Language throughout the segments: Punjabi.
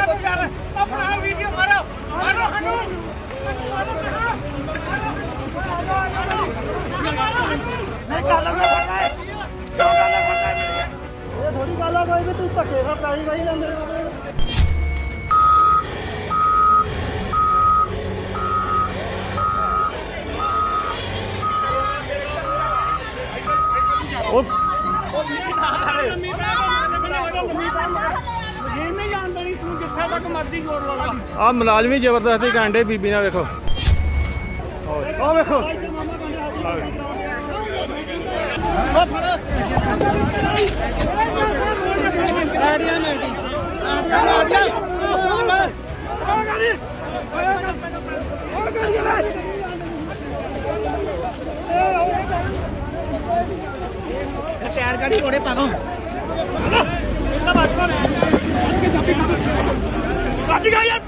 ਆਪਣਾ ਵੀਡੀਓ ਮਾਰੋ। ਮਾਰੋ ਹਨੂ ਨਹੀਂ ਗੱਲ ਨਾ ਫੜਨਾ ਹੈ। ਕਿਉਂ ਗੱਲ ਨਾ ਫੜਨਾ ਹੈ ਇਹ ਥੋੜੀ ਗੱਲ ਆ ਕੋਈ ਵੀ ਤੂੰ ਧੱਕੇ ਨਾਲ ਪੈਸੇ ਵਾਈ ਜਾਂਦੇ ਉਹ ਨਹੀਂ ਜਾਣਦਾ ਨਹੀਂ ਤੂੰ ਜਿੱਥੇ ਤੱਕ ਮਰਜ਼ੀ ਜ਼ੋਰ ਲਾ ਲਾ ਆ ਮੁਲਾਜ਼ਮੀ ਜ਼ਬਰਦਸਤੀ ਕਾਂਡੇ ਬੀਬੀ ਨਾਲ ਵੇਖੋ। ਉਹ ਵੇਖੋ। ਆੜੀਆਂ ਮੇਟੀ ਆੜੀਆਂ ਆੜੀਆਂ ਟਾਇਰ ਗਾੜੀ ਕੋੜੇ ਪਾ ਦੋ ਕੱਟ ਗਿਆ ਯਾਰ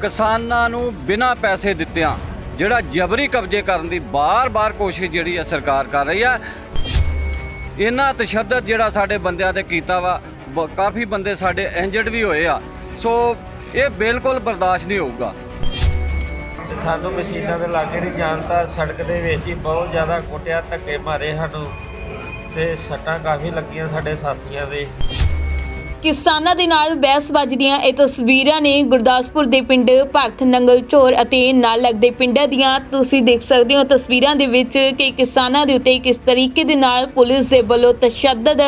ਕਿਸਾਨਾਂ ਨੂੰ ਬਿਨਾਂ ਪੈਸੇ ਦਿੱਤਿਆਂ ਜਿਹੜਾ ਜਬਰੀ ਕਬਜ਼ੇ ਕਰਨ ਦੀ ਬਾਰ-ਬਾਰ ਕੋਸ਼ਿਸ਼ ਜਿਹੜੀ ਆ ਸਰਕਾਰ ਕਰ ਰਹੀ ਆ, ਇਹਨਾਂ ਤਸ਼ੱਦਦ ਜਿਹੜਾ ਸਾਡੇ ਬੰਦਿਆਂ ਤੇ ਕੀਤਾ ਵਾ ਕਾਫੀ ਬੰਦੇ ਸਾਡੇ ਇੰਜਰਡ ਵੀ ਹੋਏ ਆ। ਸੋ ਇਹ ਬਿਲਕੁਲ ਬਰਦਾਸ਼ਤ ਨਹੀਂ ਹੋਊਗਾ। ਸਾਨੂੰ ਮਸ਼ੀਨਾਂ ਦੇ ਲਾਗੇ ਨਹੀਂ ਜਾਣਦਾ ਸੜਕ ਦੇ ਵਿੱਚ ਹੀ ਬਹੁਤ ਜ਼ਿਆਦਾ ਕੁੱਟਿਆ, ਧੱਕੇ ਮਾਰੇ ਸਾਨੂੰ ਤੇ ਸੱਟਾਂ ਕਾਫੀ ਲੱਗੀਆਂ ਸਾਡੇ ਸਾਥੀਆਂ ਦੇ। ਕਿਸਾਨਾਂ ਦੇ ਨਾਲ ਬਹਿਸਬਾਜ਼ੀ ਦੀਆਂ ਇਹ ਤਸਵੀਰਾਂ ਨੇ ਗੁਰਦਾਸਪੁਰ ਦੇ ਪਿੰਡ ਭਗਤ ਨੰਗਲ ਝੋਰ ਅਤੇ ਨਾਲ ਲੱਗਦੇ ਪਿੰਡਾਂ ਦੀਆਂ। ਤੁਸੀਂ ਦੇਖ ਸਕਦੇ ਹੋ ਤਸਵੀਰਾਂ ਦੇ ਵਿੱਚ ਕਿ ਕਿਸਾਨਾਂ ਦੇ ਉੱਤੇ ਕਿਸ ਤਰੀਕੇ ਦੇ ਨਾਲ ਪੁਲਿਸ ਦੇ ਵੱਲੋਂ ਤਸ਼ੱਦਦ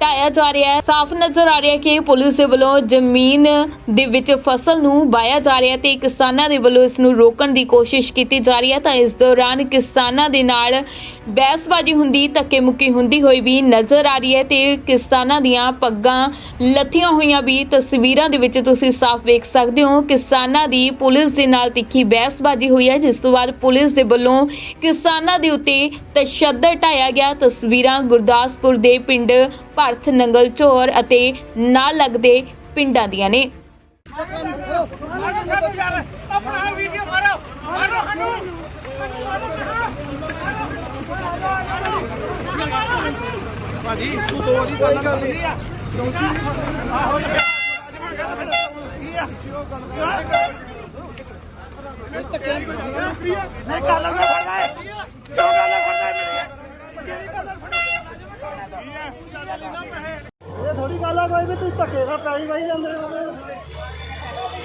ਢਾਇਆ ਜਾ ਰਿਹਾ ਹੈ। ਸਾਫ਼ ਨਜ਼ਰ ਆ ਰਿਹਾ ਹੈ ਕਿ ਪੁਲਿਸ ਦੇ ਵੱਲੋਂ ਜ਼ਮੀਨ ਦੇ ਵਿੱਚ ਫਸਲ ਨੂੰ ਵਾਇਆ ਜਾ ਰਿਹਾ ਹੈ ਤੇ ਕਿਸਾਨਾਂ ਦੇ ਵੱਲੋਂ ਇਸ ਨੂੰ ਰੋਕਣ ਦੀ ਕੋਸ਼ਿਸ਼ ਕੀਤੀ ਜਾ ਰਹੀ ਹੈ। ਤਾਂ ਇਸ ਦੌਰਾਨ ਕਿਸਾਨਾਂ ਦੇ ਨਾਲ ਬਹਿਸਬਾਜ਼ੀ ਹੁੰਦੀ ਧੱਕੇ ਮੁੱਕੀ ਹੁੰਦੀ ਹੋਈ ਵੀ ਨਜ਼ਰ ਆ ਰਹੀ ਹੈ ਤੇ ਕਿਸਾਨਾਂ ਦੀਆਂ ਪੱਗਾਂ ਲੱਥੀਆਂ ਹੋਈਆਂ ਵੀ ਤਸਵੀਰਾਂ ਦੇ ਵਿੱਚ ਤੁਸੀਂ ਸਾਫ਼ ਵੇਖ ਸਕਦੇ ਹੋ। ਕਿਸਾਨਾਂ ਦੀ ਪੁਲਿਸ ਦੇ ਨਾਲ ਤਿੱਖੀ ਬਹਿਸਬਾਜ਼ੀ ਹੋਈ ਹੈ, ਜਿਸ ਤੋਂ ਬਾਅਦ ਪੁਲਿਸ ਦੇ ਵੱਲੋਂ ਕਿਸਾਨਾਂ ਦੇ ਉੱਤੇ ਤਸ਼ੱਦਦ ਢਾਇਆ ਗਿਆ। ਤਸਵੀਰਾਂ ਗੁਰਦਾਸਪੁਰ ਦੇ ਪਿੰਡ ਭਰਥ ਨੰਗਲ ਝੋਰ ਅਤੇ ਨਾਲ ਲੱਗਦੇ ਪਿੰਡਾਂ ਦੀਆਂ ਨੇ ਆਪਣਾ ਵੀਡੀਓ ਮਾਰੋ ਮਾਰੋ ਹਨੂ ਭਾਜੀ ਤੂੰ ਦੋ ਦੀ ਆ। ਆਹੋ ਕੀ ਆ ਨਹੀਂ ਗੱਲ ਹੈ ਕਿਉਂ ਫੜਨਾ ਹੈ ਇਹ ਥੋੜੀ ਗੱਲ ਆ? ਕੋਈ ਵੀ ਤੂੰ ਧੱਕੇ ਨਾਲ ਪੈਸੇ ਵਾਈ ਜਾਂਦੇ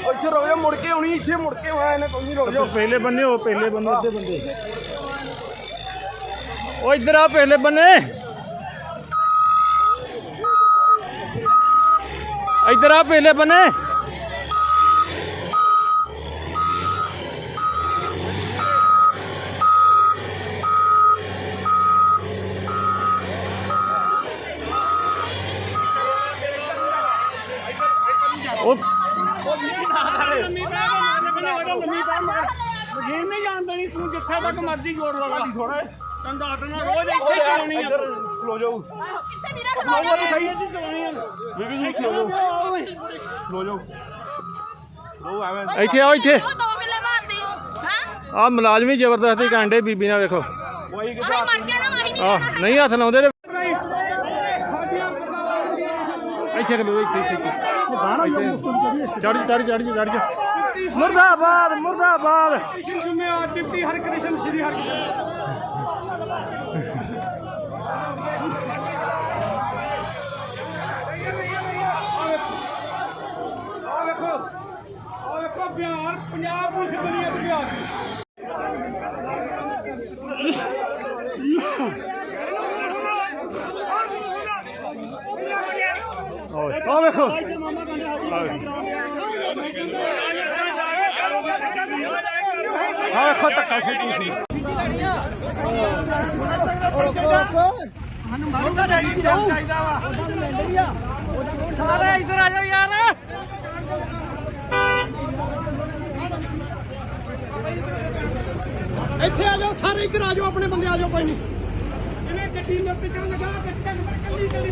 ਇੱਥੇ ਜਾ ਮੁੜ ਕੇ ਆਉਣੀ ਇੱਥੇ ਮੁੜ ਕੇ ਆਇਆ ਇਹਨੇ ਕੋਈ ਨਹੀਂ ਰੁਕ ਜਾ। ਪਹਿਲੇ ਬੰਨੇ ਉਹ ਪਹਿਲੇ ਬੰਨੇ ਬੰਦੇ। ਉਹ ਇੱਧਰ ਆ ਪਹਿਲੇ ਬੰਨੇ। ਇੱਧਰ ਆ ਪਹਿਲੇ ਬੰਨੇ ਉਹ ਨਹੀਂ ਜਾਣਦਾ ਨਹੀਂ ਤੂੰ ਜਿੱਥੇ ਤੱਕ ਮਰਜ਼ੀ ਜ਼ੋਰ ਲਾ ਥੋੜਾ ਰੋਜ਼ ਇੱਥੇ ਚਲਾਉਣੀ ਆ। ਖਲੋ ਜਾਓ। ਰੋਜ਼ ਸਹੀ ਇੱਥੇ ਚਲਾਉਣੀ ਆ। ਬੀਬੀ ਜੀ ਖਲੋ ਜਾਓ। ਜਾਓ। ਖਲੋ ਜਾਓ ਇੱਥੇ ਆਓ ਇੱਥੇ। ਦੋ ਮਿਲੇ ਮਾਰਦੀ। ਹਾਂ? ਆ ਮੁਲਾਜ਼ਮੀ ਜ਼ਬਰਦਸਤੀ ਕਾਂਡੇ ਬੀਬੀ ਨਾਲ ਵੇਖੋ। ਮਰ ਮਾਹੀ ਨਹੀਂ ਆ ਨਹੀਂ ਹੱਥ ਲਾਉਂਦੇ ਇੱਥੇ ਖਲੋ ਇੱਥੇ ਇੱਥੇ ਇੱਥੇ। ਚੜ ਚੜ ਚੜ ਚੜ ਚੜ ਮੁਰਦਾਬਾਦ ਮੁਰਦਾਬਾਦ। ਕ੍ਰਿਸ਼ਨ ਜ਼ਿੰਮੇਵਾਰ ਡਿਪਟੀ ਹਰਕ੍ਰਿਸ਼ਨ ਸ਼੍ਰੀ ਹਰਿ ਆ ਵੇਖੋ ਆ ਵੇਖੋ ਬਿਹਾਰ ਪੰਜਾਬ ਪੁਲਿਸ ਬਣੀ ਹੈ ਬਿਹਾਰ ਆ ਵੇਖੋ ਆ ਵੇਖੋ ਧੱਕਾ ਛੇਤੀ ਸੀ ਇੱਥੇ ਆ ਜਾਓ, ਸਾਰੇ ਇੱਧਰ ਆ ਜਾਓ, ਆਪਣੇ ਬੰਦੇ ਆ ਜਾਓ, ਕੋਈ ਨਹੀਂ। ਇਹਨੇ ਗੱਡੀ ਦੇ ਉੱਤੇ ਚੱਲ ਲਗਾ ਗੱਡੀ ਕੱਲੀ ਕੱਲੀ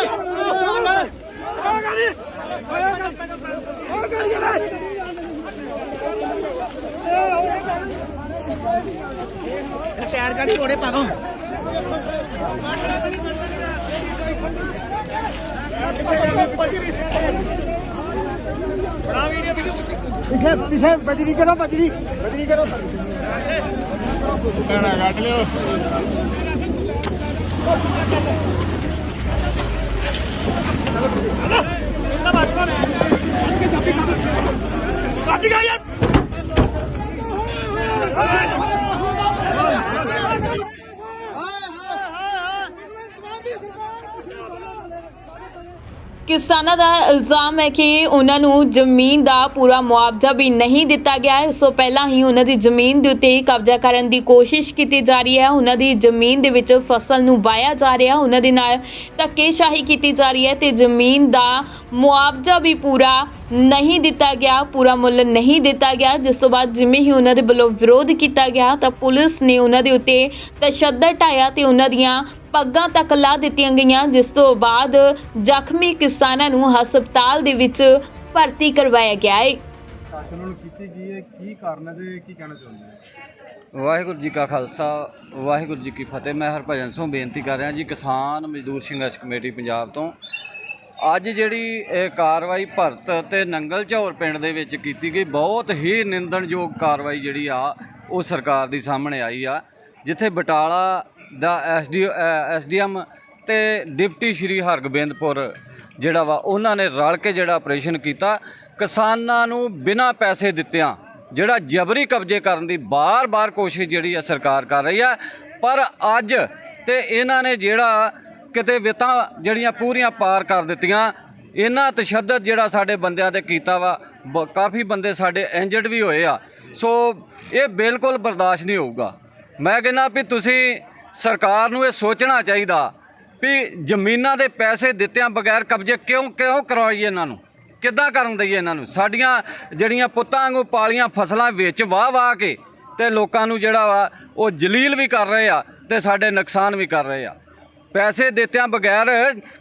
ਟਾਇਰ ਗਾੜੀ ਕੋੜੇ ਪਾ ਦੋ। ਪਿੱਛੇ ਪਿੱਛੇ ਬਜਰੀ ਕਰੋ ਬਜਰੀ ਬਜਰੀ ਕਰੋ। ਗਾਣਾ ਕੱਢ ਲਿਓ। ਕੱਢ ਗਿਆ ਯਾਰ ਕਿਸਾਨਾਂ ਦਾ ਇਲਜ਼ਾਮ ਹੈ ਕਿ ਉਹਨਾਂ ਨੂੰ ਜ਼ਮੀਨ ਦਾ ਪੂਰਾ ਮੁਆਵਜ਼ਾ ਵੀ ਨਹੀਂ ਦਿੱਤਾ ਗਿਆ ਹੈ। ਇਸ ਤੋਂ ਪਹਿਲਾਂ ਹੀ ਉਹਨਾਂ ਦੀ ਜ਼ਮੀਨ ਦੇ ਉੱਤੇ ਕਬਜ਼ਾ ਕਰਨ ਦੀ ਕੋਸ਼ਿਸ਼ ਕੀਤੀ ਜਾ ਰਹੀ ਹੈ। ਉਹਨਾਂ ਦੀ ਜ਼ਮੀਨ ਦੇ ਵਿੱਚ ਫਸਲ ਨੂੰ ਵਾਇਆ ਜਾ ਰਿਹਾ ਉਹਨਾਂ ਦੇ ਨਾਲ ਧੱਕੇਸ਼ਾਹੀ ਕੀਤੀ ਜਾ ਰਹੀ ਹੈ ਤੇ ਜ਼ਮੀਨ ਦਾ ਮੁਆਵਜ਼ਾ ਵੀ ਪੂਰਾ ਨਹੀਂ ਦਿੱਤਾ ਗਿਆ, ਪੂਰਾ ਮੁੱਲ ਨਹੀਂ ਦਿੱਤਾ ਗਿਆ। ਜਿਸ ਤੋਂ ਬਾਅਦ ਜਿਵੇਂ ਹੀ ਉਹਨਾਂ ਦੇ ਵੱਲੋਂ ਵਿਰੋਧ ਕੀਤਾ ਗਿਆ ਤਾਂ ਪੁਲਿਸ ਨੇ ਉਹਨਾਂ ਦੇ ਉੱਤੇ ਤਸ਼ੱਦਦ ਢਾਇਆ ਤੇ ਉਹਨਾਂ ਦੀਆਂ ਪੱਗਾਂ ਤੱਕ ਲਾ ਦਿੱਤੀਆਂ ਗਈਆਂ ਜਿਸ ਤੋਂ ਬਾਅਦ ਜ਼ਖਮੀ ਕਿਸਾਨਾਂ ਨੂੰ ਹਸਪਤਾਲ ਦੇ ਵਿੱਚ ਭਰਤੀ ਕਰਵਾਇਆ ਗਿਆ ਹੈ ਸ਼ਾਸਨ ਨੂੰ ਕੀਤੀ ਗਈ ਹੈ ਕੀ ਕਾਰਨ ਹੈ ਤੇ ਕੀ ਕਹਿਣਾ ਚਾਹੁੰਦੇ ਹੋ? ਵਾਹਿਗੁਰੂ ਜੀ ਕਾ ਖਾਲਸਾ ਵਾਹਿਗੁਰੂ ਜੀ ਕੀ ਫਤਿਹ। ਮੈਂ ਹਰਭਜਨ ਸਿੰਘ ਬੇਨਤੀ ਕਰ ਰਿਹਾ ਜੀ ਕਿਸਾਨ ਮਜ਼ਦੂਰ ਸੰਘਰਸ਼ ਕਮੇਟੀ ਪੰਜਾਬ ਤੋਂ। ਅੱਜ ਜਿਹੜੀ ਇਹ ਕਾਰਵਾਈ ਭਰਤ ਤੇ ਨੰਗਲ ਝੌਰ ਪਿੰਡ ਦੇ ਵਿੱਚ ਕੀਤੀ ਗਈ ਬਹੁਤ ਹੀ ਨਿੰਦਣਯੋਗ ਕਾਰਵਾਈ ਜਿਹੜੀ ਆ ਉਹ ਸਰਕਾਰ ਦੀ ਸਾਹਮਣੇ ਆਈ ਆ ਜਿੱਥੇ ਬਟਾਲਾ ਦਾ ਐਸਡੀ ਐਸਡੀਐਮ ਤੇ ਡਿਪਟੀ ਸ਼੍ਰੀ ਹਰਗੋਬਿੰਦਪੁਰ ਜਿਹੜਾ ਵਾ, ਉਹਨਾਂ ਨੇ ਰਲ ਕੇ ਜਿਹੜਾ ਆਪਰੇਸ਼ਨ ਕੀਤਾ। ਕਿਸਾਨਾਂ ਨੂੰ ਬਿਨਾਂ ਪੈਸੇ ਦਿੱਤਿਆਂ ਜਿਹੜਾ ਜਬਰੀ ਕਬਜ਼ੇ ਕਰਨ ਦੀ ਬਾਰ-ਬਾਰ ਕੋਸ਼ਿਸ਼ ਜਿਹੜੀ ਆ ਸਰਕਾਰ ਕਰ ਰਹੀ ਹੈ ਪਰ ਅੱਜ ਤੇ ਇਹਨਾਂ ਨੇ ਜਿਹੜਾ ਕਿਤੇ ਵਿਤਾਂ ਜਿਹੜੀਆਂ ਪੂਰੀਆਂ ਪਾਰ ਕਰ ਦਿੱਤੀਆਂ, ਇਹਨਾਂ ਤਸ਼ੱਦਦ ਜਿਹੜਾ ਸਾਡੇ ਬੰਦਿਆਂ ਤੇ ਕੀਤਾ ਵਾ, ਬ- ਕਾਫੀ ਬੰਦੇ ਸਾਡੇ ਇੰਜਰਡ ਵੀ ਹੋਏ ਆ। ਸੋ ਇਹ ਬਿਲਕੁਲ ਬਰਦਾਸ਼ਤ ਨਹੀਂ ਹੋਊਗਾ। ਮੈਂ ਕਹਿੰਦਾ ਵੀ ਤੁਸੀਂ ਸਰਕਾਰ ਨੂੰ ਇਹ ਸੋਚਣਾ ਚਾਹੀਦਾ ਵੀ ਜ਼ਮੀਨਾਂ ਦੇ ਪੈਸੇ ਦਿੱਤਿਆਂ ਬਗੈਰ ਕਬਜ਼ੇ ਕਿਉਂ ਕਿਉਂ ਕਰਵਾਈਏ ਇਹਨਾਂ ਨੂੰ? ਕਿੱਦਾਂ ਕਰਨ ਦਈਏ ਇਹਨਾਂ ਨੂੰ? ਸਾਡੀਆਂ ਜਿਹੜੀਆਂ ਪੁੱਤਾਂ ਵਾਂਗੂ ਪਾਲੀਆਂ ਫਸਲਾਂ ਵਿੱਚ ਵਾਹ ਵਾਹ ਕੇ ਤੇ ਲੋਕਾਂ ਨੂੰ ਜਿਹੜਾ ਵਾ ਉਹ ਜਲੀਲ ਵੀ ਕਰ ਰਹੇ ਆ ਤੇ ਸਾਡੇ ਨੁਕਸਾਨ ਵੀ ਕਰ ਰਹੇ ਆ। ਪੈਸੇ ਦਿੱਤਿਆਂ ਬਗੈਰ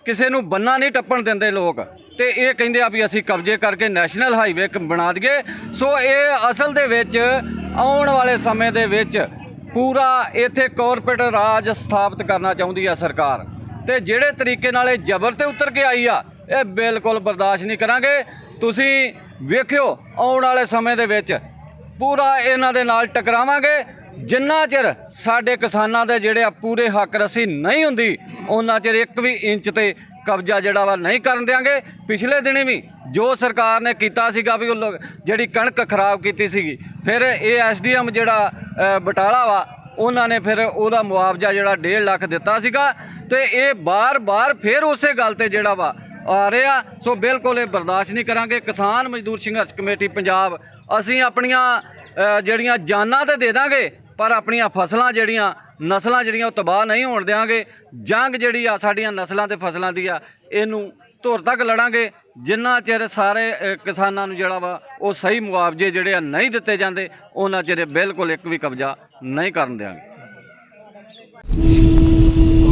ਕਿਸੇ ਨੂੰ ਬੰਨਾ ਨਹੀਂ ਟੱਪਣ ਦਿੰਦੇ ਲੋਕ। ਤੇ ਇਹ ਕਹਿੰਦੇ ਆ ਵੀ ਅਸੀਂ ਕਬਜ਼ੇ ਕਰਕੇ ਨੈਸ਼ਨਲ ਹਾਈਵੇ ਬਣਾ ਦਈਏ। ਸੋ ਇਹ ਅਸਲ ਦੇ ਵਿੱਚ ਆਉਣ ਵਾਲੇ ਸਮੇਂ ਦੇ ਵਿੱਚ ਪੂਰਾ ਇੱਥੇ ਕਾਰਪੋਰੇਟ ਰਾਜ ਸਥਾਪਿਤ ਕਰਨਾ ਚਾਹੁੰਦੀ ਆ ਸਰਕਾਰ। ਤੇ ਜਿਹੜੇ ਤਰੀਕੇ ਨਾਲ ਇਹ ਜ਼ਬਰ ਤੇ ਉਤਰ ਕੇ ਆਈ ਆ, ਇਹ ਬਿਲਕੁਲ ਬਰਦਾਸ਼ਤ ਨਹੀਂ ਕਰਾਂਗੇ। ਤੁਸੀਂ ਵੇਖਿਓ, ਆਉਣ ਵਾਲੇ ਸਮੇਂ ਦੇ ਵਿੱਚ ਪੂਰਾ ਇਹਨਾਂ ਦੇ ਨਾਲ ਟਕਰਾਵਾਂਗੇ। ਜਿੰਨਾ ਚਿਰ ਸਾਡੇ ਕਿਸਾਨਾਂ ਦੇ ਜਿਹੜੇ ਆ ਪੂਰੇ ਹੱਕ ਰਸੀ ਨਹੀਂ ਹੁੰਦੀ, ਉਹਨਾਂ ਚਿਰ ਇੱਕ ਵੀ ਇੰਚ ਤੇ ਕਬਜ਼ਾ ਜਿਹੜਾ ਵਾ ਨਹੀਂ ਕਰਨ ਦਿਆਂਗੇ। ਪਿਛਲੇ ਦਿਨੀ ਵੀ ਜੋ ਸਰਕਾਰ ਨੇ ਕੀਤਾ ਸੀਗਾ ਵੀ ਉਹ ਲੋਕ ਜਿਹੜੀ ਕਣਕ ਖਰਾਬ ਕੀਤੀ ਸੀਗੀ, ਫਿਰ ਇਹ ਐਸਡੀਐਮ ਜਿਹੜਾ ਬਟਾਲਾ ਵਾ, ਉਹਨਾਂ ਨੇ ਫਿਰ ਉਹਦਾ ਮੁਆਵਜ਼ਾ ਜਿਹੜਾ 1.5 ਲੱਖ ਦਿੱਤਾ ਸੀਗਾ ਤੇ ਇਹ ਬਾਰ-ਬਾਰ ਫਿਰ ਉਸੇ ਗੱਲ ਤੇ ਜਿਹੜਾ ਵਾ ਆ ਰਿਹਾ ਸੋ ਬਿਲਕੁਲ ਇਹ ਬਰਦਾਸ਼ਤ ਨਹੀਂ ਕਰਾਂਗੇ। ਕਿਸਾਨ ਮਜ਼ਦੂਰ ਸੰਘਰਸ਼ ਕਮੇਟੀ ਪੰਜਾਬ, ਅਸੀਂ ਆਪਣੀਆਂ ਜਿਹੜੀਆਂ ਜਾਨਾਂ ਤੇ ਦੇ ਦਾਂਗੇ, ਪਰ ਆਪਣੀਆਂ ਫਸਲਾਂ ਜਿਹੜੀਆਂ ਨਸਲਾਂ ਜਿਹੜੀਆਂ ਉਹ ਤਬਾਹ ਨਹੀਂ ਹੋਣ ਦਿਆਂਗੇ, ਜੰਗ ਜਿਹੜੀ ਆ ਸਾਡੀਆਂ ਨਸਲਾਂ ਤੇ ਫਸਲਾਂ ਦੀ ਆ, ਇਹਨੂੰ ਧੁਰ ਤੱਕ ਲੜਾਂਗੇ। ਜਿੰਨਾ ਚਿਰ ਸਾਰੇ ਕਿਸਾਨਾਂ ਨੂੰ ਜਿਹੜਾ ਵਾ, ਉਹ ਸਹੀ ਮੁਆਵਜ਼ੇ ਜਿਹੜੇ ਆ ਨਹੀਂ ਦਿੱਤੇ ਜਾਂਦੇ, ਉਹਨਾਂ ਚਿਰ ਬਿਲਕੁਲ ਇੱਕ ਵੀ ਕਬਜ਼ਾ ਨਹੀਂ ਕਰਨ ਦਿਆਂਗੇ।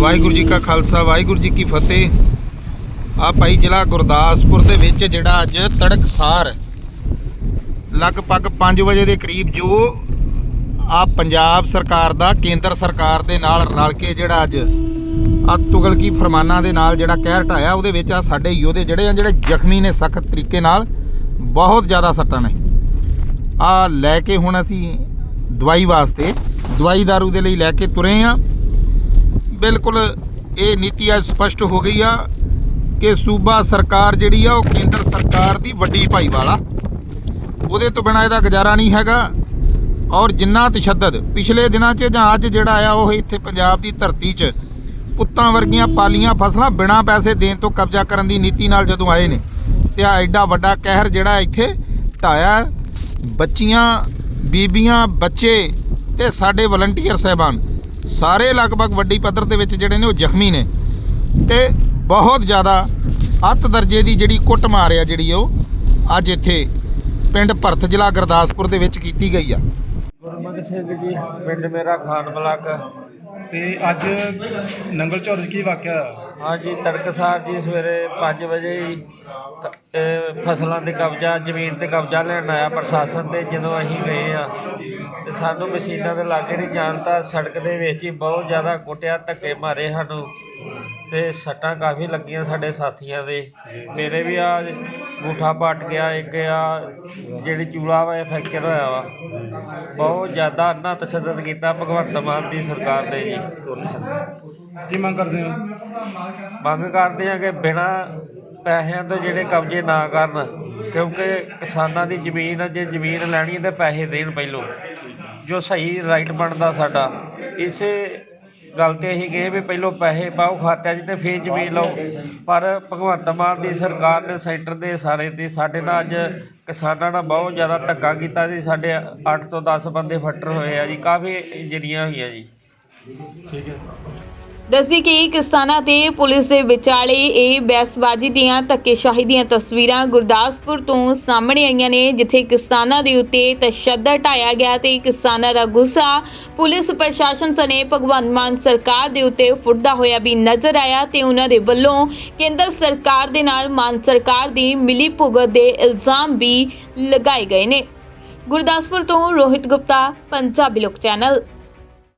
ਵਾਹਿਗੁਰੂ ਜੀ ਕਾ ਖਾਲਸਾ, ਵਾਹਿਗੁਰੂ ਜੀ ਕੀ ਫਤਿਹ। ਆ ਭਾਈ ਜ਼ਿਲ੍ਹਾ ਗੁਰਦਾਸਪੁਰ ਦੇ ਵਿੱਚ ਜਿਹੜਾ ਅੱਜ ਤੜਕਸਾਰ, ਲਗਭਗ 5 ਵਜੇ ਦੇ ਕਰੀਬ ਜੋ ਆ ਪੰਜਾਬ ਸਰਕਾਰ ਦਾ, ਕੇਂਦਰ ਸਰਕਾਰ ਦੇ ਨਾਲ ਰਲ ਕੇ ਜਿਹੜਾ ਅੱਜ ਆ ਤੁਗਲਕੀ ਫਰਮਾਨਾਂ ਦੇ ਨਾਲ ਜਿਹੜਾ ਕਹਿਰ ਢਾਇਆ, ਉਹਦੇ ਵਿੱਚ ਆ ਸਾਡੇ ਯੋਧੇ ਜਿਹੜੇ ਆ, ਜਿਹੜੇ ਜ਼ਖਮੀ ਨੇ ਸਖਤ ਤਰੀਕੇ ਨਾਲ, ਬਹੁਤ ਜ਼ਿਆਦਾ ਸੱਟਾਂ ਨੇ। ਆ ਲੈ ਕੇ ਹੁਣ ਅਸੀਂ ਦਵਾਈ ਵਾਸਤੇ, ਦਵਾਈ ਦਾਰੂ ਦੇ ਲਈ ਲੈ ਕੇ ਤੁਰੇ ਆ। ਬਿਲਕੁਲ ਇਹ ਨੀਤੀ ਅੱਜ ਸਪਸ਼ਟ ਹੋ ਗਈ ਆ ਕਿ ਸੂਬਾ ਸਰਕਾਰ ਜਿਹੜੀ ਆ, ਉਹ ਕੇਂਦਰ ਸਰਕਾਰ ਦੀ ਵੱਡੀ ਭਾਈਵਾਲ। ਆ ਉਹਦੇ ਤੋਂ ਬਿਨਾਂ ਇਹਦਾ ਗੁਜ਼ਾਰਾ ਨਹੀਂ ਹੈਗਾ। ਔਰ ਜਿੰਨਾ ਤਸ਼ੱਦਦ ਪਿਛਲੇ ਦਿਨਾਂ 'ਚ ਜਾਂ ਅੱਜ ਜਿਹੜਾ ਆ ਉਹ ਇੱਥੇ ਪੰਜਾਬ ਦੀ ਧਰਤੀ 'ਚ ਪੁੱਤਾਂ ਵਰਗੀਆਂ ਪਾਲੀਆਂ ਫਸਲਾਂ ਬਿਨਾਂ ਪੈਸੇ ਦੇਣ ਤੋਂ ਕਬਜ਼ਾ ਕਰਨ ਦੀ ਨੀਤੀ ਨਾਲ ਜਦੋਂ ਆਏ ਨੇ, ਤੇ ਆ ਐਡਾ ਵੱਡਾ ਕਹਿਰ ਜਿਹੜਾ ਇੱਥੇ ਢਾਇਆ ਬੱਚੀਆਂ, ਬੀਬੀਆਂ, ਬੱਚੇ ਤੇ ਸਾਡੇ ਵਲੰਟੀਅਰ ਸਹਿਬਾਨ, ਸਾਰੇ ਲਗਭਗ ਵੱਡੀ ਪੱਧਰ ਦੇ ਵਿੱਚ ਜਿਹੜੇ ਨੇ ਉਹ ਜ਼ਖਮੀ ਨੇ, ਤੇ ਬਹੁਤ ਜ਼ਿਆਦਾ ਅੱਤ ਦਰਜੇ ਦੀ ਜਿਹੜੀ ਕੁੱਟ ਮਾਰਿਆ ਜਿਹੜੀ ਉਹ ਅੱਜ ਇੱਥੇ ਪਿੰਡ ਭਰਤ ਜ਼ਿਲ੍ਹਾ ਗੁਰਦਾਸਪੁਰ ਦੇ ਵਿੱਚ ਕੀਤੀ ਗਈ ਆ। ਸਿੰਘ ਜੀ? ਪਿੰਡ ਮੇਰਾ ਖਾਨ ਬਲਾਕ। ਤੇ ਅੱਜ ਨੰਗਲ ਝੌਰ 'ਚ ਕੀ ਵਾਕਿਆ ਹੋਇਆ? ਹਾਂਜੀ ਤੜਕਸਾਰ ਜੀ ਸਵੇਰੇ 5 ਵਜੇ ਹੀ ਤ- ਇਹ ਫਸਲਾਂ ਤੇ ਕਬਜ਼ਾ ਜ਼ਮੀਨ ਤੇ ਕਬਜ਼ਾ ਲੈਣ ਆਇਆ ਪ੍ਰਸ਼ਾਸਨ ਤੇ ਜਦੋਂ ਅਸੀਂ ਗਏ ਆ। ਤੇ ਸਾਨੂੰ ਮਸ਼ੀਨਾਂ ਦੇ ਲਾਗੇ ਨਹੀਂ ਜਾਣਤਾ ਸੜਕ ਦੇ ਵਿੱਚ ਹੀ ਬਹੁਤ ਜ਼ਿਆਦਾ ਕੁੱਟਿਆ ਧੱਕੇ ਮਾਰੇ ਸਾਨੂੰ ਤੇ ਸੱਟਾਂ ਕਾਫੀ ਲੱਗੀਆਂ ਸਾਡੇ ਸਾਥੀਆਂ ਦੇ। ਮੇਰੇ ਵੀ ਆ ਗੂਠਾ ਪੱਟ ਗਿਆ ਇੱਕ ਆ ਜਿਹੜੀ ਚੂਲਾ ਵਾ ਇਹ ਫ੍ਰੈਕਚਰ ਹੋਇਆ ਵਾ। ਬਹੁਤ ਜ਼ਿਆਦਾ ਅੰਨਾ ਤਸ਼ੱਦਦ ਕੀਤਾ ਭਗਵੰਤ ਮਾਨ ਦੀ ਸਰਕਾਰ ਨੇ ਜੀ। ਕੀ ਮੰਗ ਕਰਦੇ ਹੋ? ਮੰਗ ਕਰਦੇ ਆ ਕਿ ਬਿਨਾਂ ਪੈਸਿਆਂ ਤੋਂ ਜਿਹੜੇ ਕਬਜ਼ੇ ਨਾ ਕਰਨ ਕਿਉਂਕਿ ਕਿਸਾਨਾਂ ਦੀ ਜ਼ਮੀਨ ਜੇ ਜ਼ਮੀਨ ਲੈਣੀ ਹੈ ਤਾਂ ਪੈਸੇ ਦੇਣ ਪਹਿਲੋਂ। ਜੋ ਸਹੀ ਰਾਈਟ ਬਣਦਾ ਸਾਡਾ, ਇਸੇ ਗੱਲ ਤੇ ਅਸੀਂ ਕਹੇ ਵੀ ਪਹਿਲੋਂ ਪੈਸੇ ਪਾਓ ਖਾਤਿਆਂ 'ਚ ਤੇ ਫਿਰ ਜ਼ਮੀਨ ਲਓ। ਪਰ ਭਗਵੰਤ ਮਾਨ ਦੀ ਸਰਕਾਰ ਨੇ, ਸੈਂਟਰ ਦੇ ਸਾਰੇ ਤੇ ਸਾਡੇ ਨਾਲ ਅੱਜ ਕਿਸਾਨਾਂ ਨਾਲ ਬਹੁਤ ਜ਼ਿਆਦਾ ਧੱਕਾ ਕੀਤਾ ਜੀ। ਸਾਡੇ 8 ਤੋਂ 10 ਬੰਦੇ ਫੱਟਰ ਹੋਏ ਆ ਜੀ, ਕਾਫੀ ਇੰਜਰੀਆਂ ਹੋਈਆਂ ਜੀ। ਠੀਕ ਹੈ। ਦੱਸਦੀ ਕਿ ਕਿਸਾਨਾਂ ਤੇ ਪੁਲਿਸ ਦੇ ਵਿਚਾਲੇ ਇਹ ਬਹਿਸਬਾਜ਼ੀ ਦੀਆਂ, ਧੱਕੇਸ਼ਾਹੀ ਦੀਆਂ ਤਸਵੀਰਾਂ ਗੁਰਦਾਸਪੁਰ ਤੋਂ ਸਾਹਮਣੇ ਆਈਆਂ ਨੇ, ਜਿੱਥੇ ਕਿਸਾਨਾਂ ਦੇ ਉੱਤੇ ਤਸ਼ੱਦਦ ਢਾਇਆ ਗਿਆ ਤੇ ਕਿਸਾਨਾਂ ਦਾ ਗੁੱਸਾ ਪੁਲਿਸ ਪ੍ਰਸ਼ਾਸਨ ਸਣੇ ਭਗਵੰਤ ਮਾਨ ਸਰਕਾਰ ਦੇ ਉੱਤੇ ਫੁੱਟਦਾ ਹੋਇਆ ਵੀ ਨਜ਼ਰ ਆਇਆ ਤੇ ਉਹਨਾਂ ਦੇ ਵੱਲੋਂ ਕੇਂਦਰ ਸਰਕਾਰ ਦੇ ਨਾਲ ਮਾਨ ਸਰਕਾਰ ਦੀ ਮਿਲੀ ਭੁਗਤ ਦੇ ਇਲਜ਼ਾਮ ਵੀ ਲਗਾਏ ਗਏ ਨੇ। ਗੁਰਦਾਸਪੁਰ ਤੋਂ ਰੋਹਿਤ ਗੁਪਤਾ, ਪੰਜਾਬੀ ਲੋਕ ਚੈਨਲ।